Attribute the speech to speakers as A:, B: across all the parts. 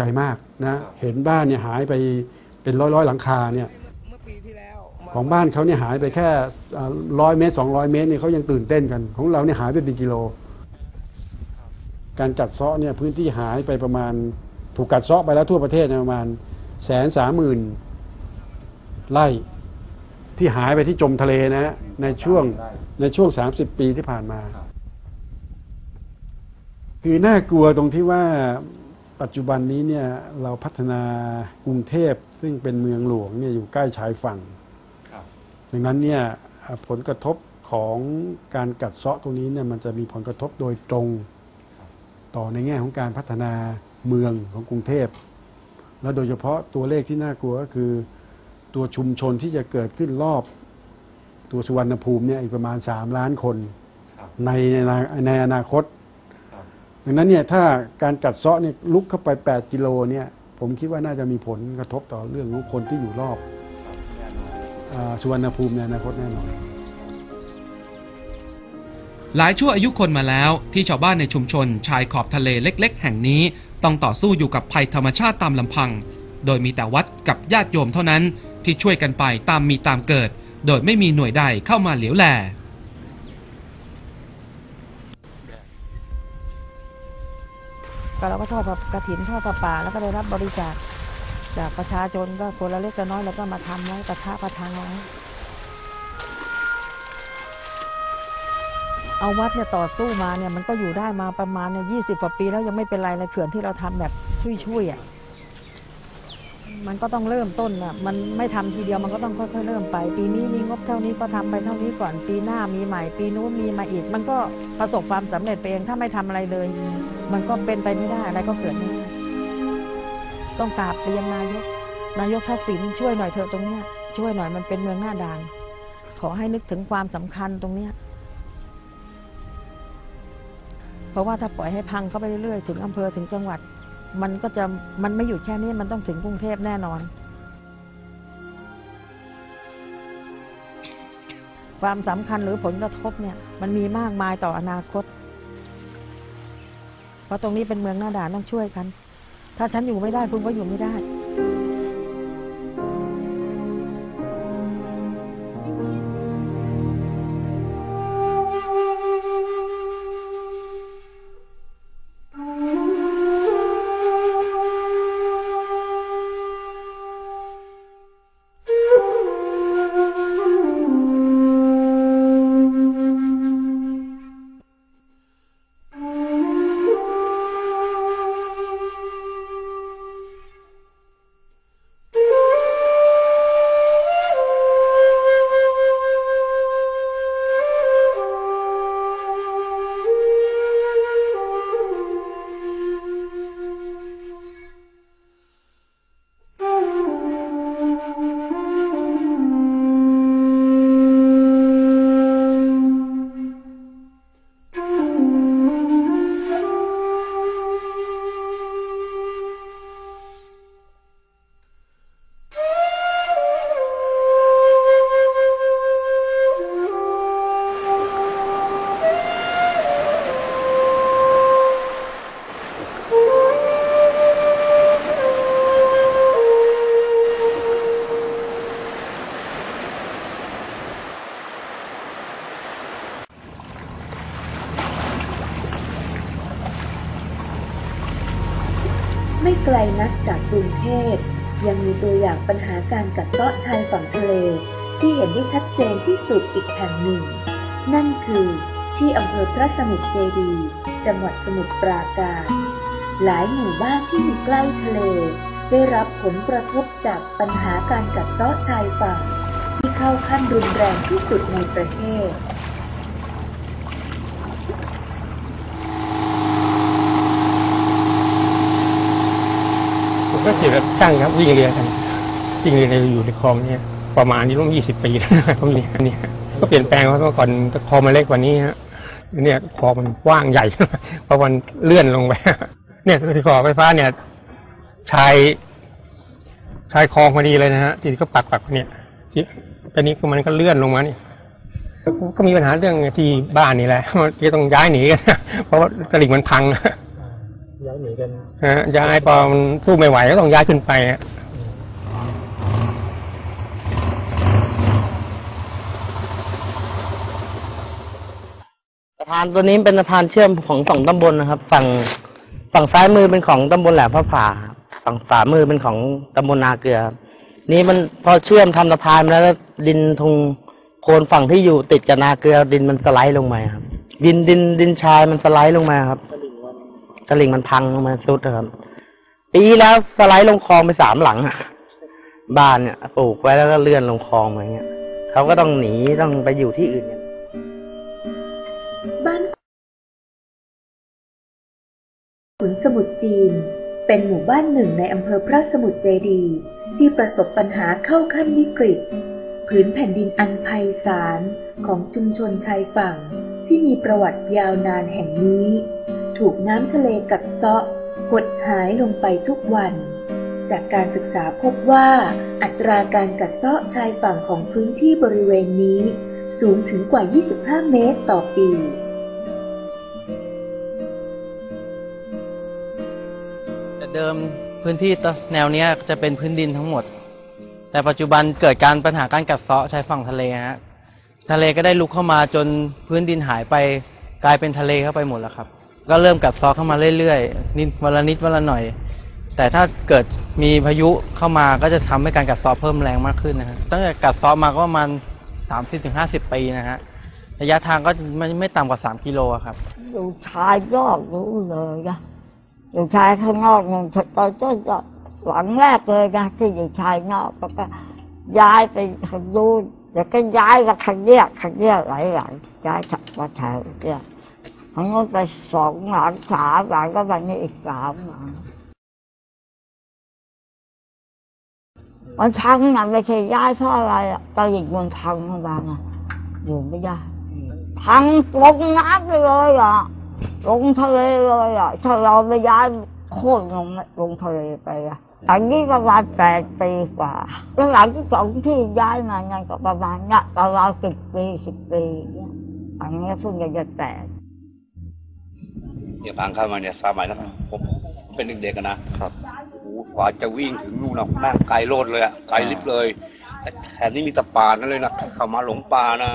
A: ใจมากนะเห็นบ้านเนี่ยหายไปเป็นร้อยร้อยๆหลังคาเนี่ย
B: เมื่อปีที่แล้ว
A: ของบ้านเขาเนี่ยหายไปแค่ร้อยเมตร 200 เมตรเนี่ยเขายังตื่นเต้นกัน ของเราเนี่ยหายไปเป็นกิโล การกัดเซาะเนี่ยพื้นที่หายไปประมาณถูกกัดเซาะไปแล้วทั่วประเทศเนยประมาณแสนสามหมื่นไร่ที่หายไปที่จมทะเลนะฮะในช่วงในช่วง 30 ปีที่ผ่านมา คือน่ากลัวตรงที่ว่า ปัจจุบันนี้เนี่ยเราพัฒนากรุงเทพซึ่งเป็นเมืองหลวงเนี่ยอยู่ใกล้ชายฝั่ง
C: ครับ
A: ดังนั้นเนี่ยผลกระทบของการกัดเซาะตรงนี้เนี่ยมันจะมีผลกระทบโดยตรงต่อในแง่ของการพัฒนาเมืองของกรุงเทพ แล้วโดยเฉพาะตัวเลขที่น่ากลัวก็คือ ตัวชุมชนที่จะเกิดขึ้นรอบ ตัวสุวรรณภูมิเนี่ยอีกประมาณ 3 ล้านคน
C: ครับ
A: ในในอนาในอนาคต
C: ครับ
A: ดังนั้นเนี่ยถ้าการกัดเซาะเนี่ยลุกเข้าไป 8 กิโลเนี่ยผมคิดว่าน่าจะมีผลกระทบต่อเรื่องของคนที่อยู่รอบ
C: ครับแน่นอน
A: อาสุวรรณภูมิในอนาคตแน่นอน
D: หลายชั่วอายุคนมาแล้วที่ชาวบ้านในชุมชนชายขอบทะเลเล็ก ๆ แห่งนี้ ต้องต่อสู้อยู่กับภัยธรรมชาติตามลำพัง โดยมีแต่วัดกับญาติโยมเท่านั้นที่ช่วยกันไปตามมีตามเกิด โดยไม่มีหน่วยใดเข้ามาเหลียวแล
E: ก็เราก็ทอดกระถินทอดกระป่าแล้วก็ได้รับบริจาคจากประชาชนก็คนละเล็กละน้อยแล้วก็มาทำไว้กระทะประทังไว้เอาวัดเนี่ยต่อสู้มาเนี่ยมันก็อยู่ได้มาประมาณเนี่ยยี่สิบกว่าปีแล้วยังไม่เป็นไรเลยเขื่อนที่เราทำแบบช่วยๆอะมันก็ต้องเริ่มต้นอะมันไม่ทำทีเดียวมันก็ต้องค่อยๆเริ่มไป ปีนี้มีงบเท่านี้ก็ทำไปเท่านี้ก่อนปีหน้ามีใหม่ ปีนู้นมีมาอีก มันก็ประสบความสำเร็จไปเองถ้าไม่ทำอะไรเลย มันก็เป็นไปไม่ได้อะไรก็เกิดไม่ได้ต้องกราบเรียนนายก นายกทักษิณช่วยหน่อยเถอะตรงเนี้ย ช่วยหน่อยมันเป็นเมืองหน้าด่าน ขอให้นึกถึงความสำคัญตรงเนี้ยเพราะว่าถ้าปล่อยให้พังเข้าไปเรื่อยๆ ถึงอำเภอถึงจังหวัด มันก็จะมันไม่หยุดแค่นี้มันต้องถึงกรุงเทพแน่นอน ความสำคัญหรือผลกระทบเนี่ยมันมีมากมายต่ออนาคต เพราะตรงนี้เป็นเมืองหน้าด่านต้องช่วยกัน ถ้าฉันอยู่ไม่ได้คุณก็อยู่ไม่ได้
F: ไม่ไกลนักจากกรุงเทพ ยังมีตัวอย่างปัญหาการกัดเซาะชายฝั่งทะเล ที่เห็นได้ชัดเจนที่สุดอีกแห่งหนึ่ง นั่นคือที่อำเภอพระสมุทรเจดีจังหวัดสมุทรปราการ หลายหมู่บ้านที่อยู่ใกล้ทะเล ได้รับผลกระทบจากปัญหาการกัดเซาะชายฝั่ง ที่เข้าขั้นรุนแรงที่สุดในประเทศ
G: ก็ขี่รถช่างครับวิ่งเรือกันวิ่งเรือในอยู่ในคลองเนี่ยประมาณนี้ร่วมยี่สิบปีแล้วนะครับเนี่ยเนี่ก็เปลี่ยนแปลงเพราะเมื่อก่อนคลองมันเล็กกว่านี้ฮะเนี่ยคลองมันกว้างใหญ่เพราะมันเลื่อนลงไปเนี่ยที่ขอไฟฟ้าเนี่ยชายชายคลองพอดีเลยนะฮะที่ก็ปักปักเนี่ยที่ตอนนี้ก็มันก็เลื่อนลงมานี่ก็ก็มีปัญหาเรื่องที่บ้านนี่แหละที่ต้องย้ายหนีกันเพราะว่าตลิ่งมันพัง
C: ยย้ายหนีกัน
G: ฮะย้ายพอมันสู้ไม่ไหวก็ต้องย้ายขึ้นไปฮะ
B: สะพานตัวนี้เป็นสะพานเชื่อมของสองตำบลนะครับ ฝั่งฝั่งซ้ายมือเป็นของตำบลแหลมพระผาครับฝั่งขวามือเป็นของตำบลนาเกลือครับนี่มันพอเชื่อมทำสะพานมาแล้วแล้วดินทงโคนฝั่งที่อยู่ติดกับนาเกลือดินมันสไลด์ลงมาครับ ดินดินดินชายมันสไลด์ลงมาครับ ตลิ่งมันพังลงมาสุดนะครับ ปีแล้วสไลด์ลงคลองไปสามหลังบ้านเนี่ยปลูกไว้แล้วก็เลื่อนลงคลองมาอย่างเงี้ยเขาก็ต้องหนีต้องไปอยู่ที่อื่น
F: บ้านขุนสมุทรจีน เป็นหมู่บ้านหนึ่งในอำเภอพระสมุทรเจดี ที่ประสบปัญหาเข้าขั้นวิกฤตผืนแผ่นดินอันไพศาลของชุมชนชายฝั่งที่มีประวัติยาวนานแห่งนี้ ถูกน้ำทะเลกัดเซาะหดหายลงไปทุกวัน จากการศึกษาพบว่า อัตราการกัดเซาะชายฝั่งของพื้นที่บริเวณนี้สูงถึงกว่า 25 เมตรต่อปี
B: แต่เดิมพื้นที่ตแนวนี้จะเป็นพื้นดินทั้งหมด แต่ปัจจุบันเกิดการปัญหาการกัดเซาะชายฝั่งทะเลฮะทะเลก็ได้ลุกเข้ามาจนพื้นดินหายไปกลายเป็นทะเลเข้าไปหมดแล้วครับ ก็เริ่มกัดซาะเข้ามาเรื่อยๆนิดวันละนิดวันละหน่อย แต่ถ้าเกิดมีพายุเข้ามาก็จะทำให้การกัดซาะเพิ่มแรงมากขึ้นนะฮะตั้งแต่กัดซาะมาก็ประมาณ30-50 ปีนะฮะระยะทางก็ไม่ไม่ต่ำกว่า 3 กิโลครับ
H: อยู่ชายยอดรู้เลยนะอยู่ชายข้างนอกนู่นตอนต้นก็หลังแรกเลยนะที่อยู่ชายนอกแล้วก็ย้ายไปทางนู้นแล้วก็ย้ายมาทางเนี้ยทางเนี้ยหลายหลังย้ายจากมาแถวเนี่ย ทางนู้นไปสองหลังสามหลังก็มานี่อีกสามหลังมันพังนะไม่ใช่ย้ายเพราะอะไรอะตลิ่งมันพังเข้ามาไงอยู่ไม่ได้พังลงน้ำไปเลยอะลงทะเลเลยอะถ้าเราไม่ย้ายโค่นลงลงทะเลไปอะหลังนี้ประมาณแปดปีกว่าแล้วหลังที่สองที่ย้ายมาเนี่ยก็ประมาณเนี้ยประมาณสิบปีสิบปีเนี่ยหลังนี้เพิ่งจะจะแตก
I: เดี๋ยวพังเข้ามาเนี่ยสมัยนั้นผมเป็นเด็กๆกันนะ ครับโอ้โหกว่าจะวิ่งถึงนู่นนะแม่งไกลโลดเลยอะไกลลิบเลยแต่แถบนี้มีแต่ป่านั่นเลยนะเข้ามาหลงป่านะ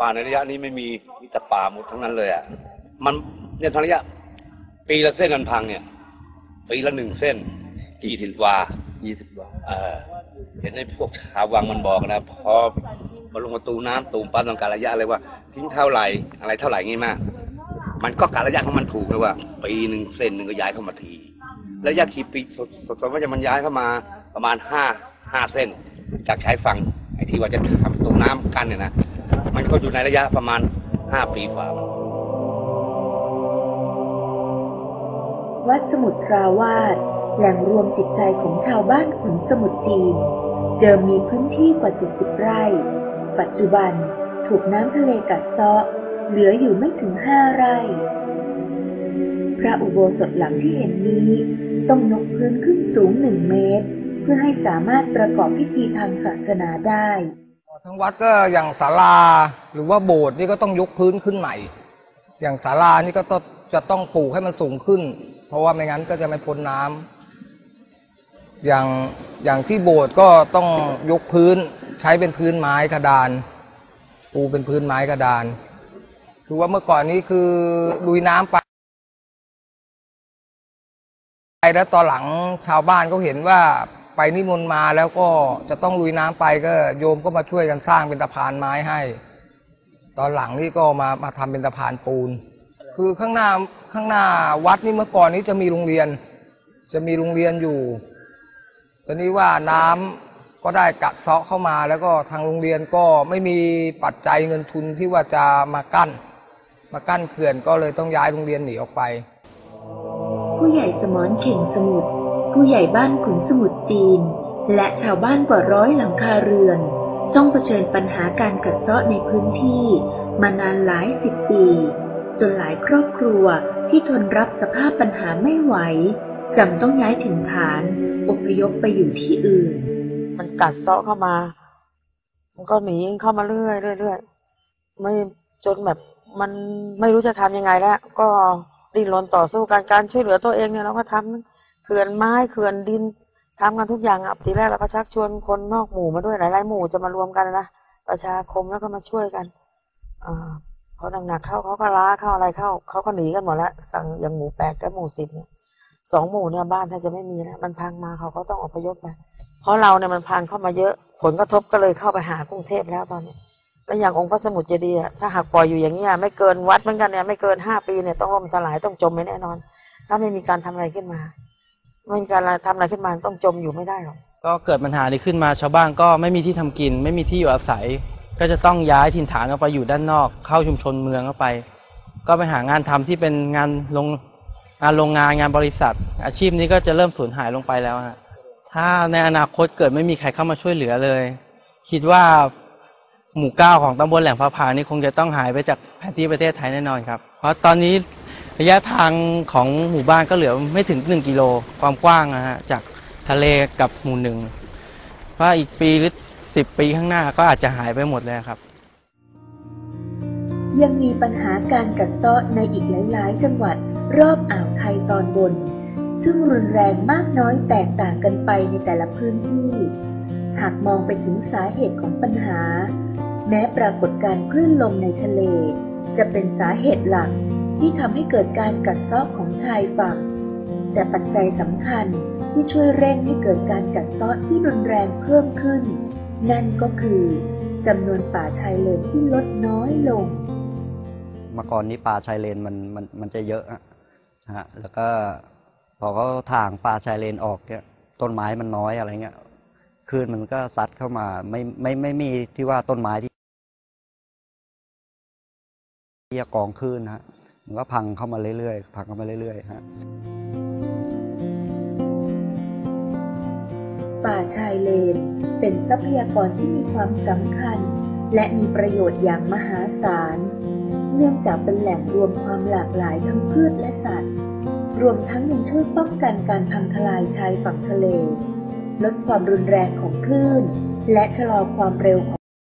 I: ป่าในระยะนี้ไม่มีมีแต่ป่าหมดทั้งนั้นเลยอะมันเนี่ยทั้งระยะ ปีละเส้นมันพังเนี่ย ปีละหนึ่งเส้นยี่สิบวายี่สิบวาเออเห็นไอ้พวกชาววังมันบอกนะพอมาลงประตูน้ำตูมปั๊บต้องการระยะเลยว่า ทิ้งเท่าไหร่อะไรเท่าไหร่งี้มาก มันก็การระยะของมันถูกนะว่า ปีหนึ่งเส้นหนึ่งก็ย้ายเข้ามาที ระยะกี่ปีสดสดว่าจะมันย้ายเข้ามาประมาณห้าห้าเส้น จากชายฝั่งไอ้ที่ว่าจะทำประตูน้ำกันเนี่ยนะมันก็อยู่ในระยะประมาณห้าปีฝ่า
F: วัดสมุทราวาสแหล่งรวมจิตใจของชาวบ้านขุนสมุทรจีน เดิมมีพื้นที่กว่า 70 ไร่ ปัจจุบันถูกน้ำทะเลกัดเซาะ เหลืออยู่ไม่ถึง5ไร่ พระอุโบสถหลังที่เห็นนี้ต้องยกพื้นขึ้นสูง1เมตร เพื่อให้สามารถประกอบพิธีทางศาสนาได้
J: ทั้งวัดก็อย่างศาลาหรือว่าโบสถ์นี่ก็ต้องยกพื้นขึ้นใหม่ อย่างศาลานี่ก็ต้องจะต้องปลูกให้มันสูงขึ้น เพราะว่าไม่งั้นก็จะไม่พ้นน้ำอย่างอย่างที่โบสถ์ก็ต้องยกพื้นใช้เป็นพื้นไม้กระดาน ปูเป็นพื้นไม้กระดาน คือว่าเมื่อก่อนนี้คือลุยน้ำไปไปแล้วตอนหลังชาวบ้านเขาเห็นว่าไปนิมนต์มาแล้วก็จะต้องลุยน้ำไปก็โยมก็มาช่วยกันสร้างเป็นสะพานไม้ให้ ตอนหลังนี่ก็มามาทำเป็นสะพานปูน คือข้างหน้าข้างหน้าวัดนี่เมื่อก่อนนี้จะมีโรงเรียน จะมีโรงเรียนอยู่ ตอนนี้ว่าน้ำก็ได้กัดเซาะเข้ามา แล้วก็ทางโรงเรียนก็ไม่มีปัจจัยเงินทุนที่ว่าจะมากั้น มากั้นเขื่อนก็เลยต้องย้ายโรงเรียนหนีออกไป
F: ผู้ใหญ่สมรเข่งสมุทรผู้ใหญ่บ้านขุนสมุทรจีน และชาวบ้านกว่าร้อยหลังคาเรือน ต้องเผชิญปัญหาการกัดเซาะในพื้นที่ มานานหลายสิบปี จนหลายครอบครัวที่ทนรับสภาพปัญหาไม่ไหวจำต้องย้ายถิ่นฐาน อพยพไปอยู่ที่อื่น
E: มันกัดเซาะเข้ามา มันก็หนีเข้ามาเรื่อยๆเรื่อยๆไม่จนแบบ มันไม่รู้จะทำยังไงแล้ว ก็
K: ดิ้นรนต่อสู้การการช่วยเหลือตัวเองเนี่ยเราก็ทำเขื่อนไม้เขื่อนดินทำกันทุกอย่างอะทีแรกเราก็ชักชวนคนนอกหมู่มาด้วยหลายๆหมู่จะมารวมกันนะประชาคมแล้วก็มาช่วยกันอ่าพอหนักๆเข้าเขาก็ล้าเข้าอะไรเข้าเขาก็หนีกันหมดแล้วสั่งอย่างหมู่แปดกับหมู่สิบเนี่ยสองหมู่เนี่ยบ้านแทบจะไม่มีแล้วมันพังมาเขาก็ต้องอพยพไปเพราะเราเนี่ยมันพังเข้ามาเยอะผลกระทบก็เลยเข้าไปหากรุงเทพแล้วตอนนี้ แล้วอย่างองค์พระสมุทรเจดีย์อะถ้าหากปล่อยอยู่อย่างนี้ไม่เกินวัดเหมือนกันเนี่ยไม่เกินห้าปีเนี่ยต้องล่มสลายต้องจมไม่แน่นอน ถ้าไม่มีการทำอะไรขึ้นมา ไม่มีการทำอะไรขึ้นมาต้องจมอยู่ไม่ได้หรอก
B: ก็เกิดปัญหานี้ขึ้นมาชาวบ้านก็ไม่มีที่ทำกิน ไม่มีที่อยู่อาศัย ก็จะต้องย้ายถิ่นฐานออกไปอยู่ด้านนอก เข้าชุมชนเมืองเข้าไป ก็ไปหางานทำที่เป็นงานโรงงานโรงงานงานบริษัท อาชีพนี้ก็จะเริ่มสูญหายลงไปแล้วฮะถ้าในอนาคตเกิดไม่มีใครเข้ามาช่วยเหลือเลย คิดว่า หมู่เก้าของตำบลแหลมพระพานี่คงจะต้องหายไปจากแผนที่ประเทศไทยแน่นอนครับ เพราะตอนนี้ระยะทางของหมู่บ้านก็เหลือไม่ถึง 1 กิโลความกว้างนะฮะจากทะเลกับหมู่หนึ่งเพราะอีกปีหรือสิบปีข้างหน้าก็อาจจะหายไปหมดเลยครับ
F: ยังมีปัญหาการกัดเซาะในอีกหลาย ๆ จังหวัดรอบอ่าวไทยตอนบน ซึ่งรุนแรงมากน้อยแตกต่างกันไปในแต่ละพื้นที่ หากมองไปถึงสาเหตุของปัญหา แม้ปรากฏการคลื่นลมในทะเล จะเป็นสาเหตุหลักที่ทำให้เกิดการกัดเซาะของชายฝั่ง แต่ปัจจัยสำคัญที่ช่วยเร่งให้เกิดการกัดเซาะที่รุนแรงเพิ่มขึ้น นั่นก็คือจำนวนป่าชายเลนที่ลดน้อยลง
L: เมื่อก่อนนี้ป่าชายเลนมันมันมันจะเยอะอะนะฮะแล้วก็พอเขาทางป่าชายเลนออกเนี่ยต้นไม้มันน้อยอะไรเงี้ยคลื่นมันก็ซัดเข้ามาไม่ไม่ไม่มีที่ว่าต้นไม้ที่ ที่กองคลื่นนะฮะมันก็พังเข้ามาเรื่อยๆ พังเข้ามาเรื่อยๆฮะ
F: ป่าชายเลน เป็นทรัพยากรที่มีความสำคัญ และมีประโยชน์อย่างมหาศาล เนื่องจากเป็นแหล่งรวมความหลากหลายทั้งพืชและสัตว์ รวมทั้งยังช่วยป้องกันการพังทลายชายฝั่งทะเล ลดความรุนแรงของคลื่น และชะลอความเร็วของ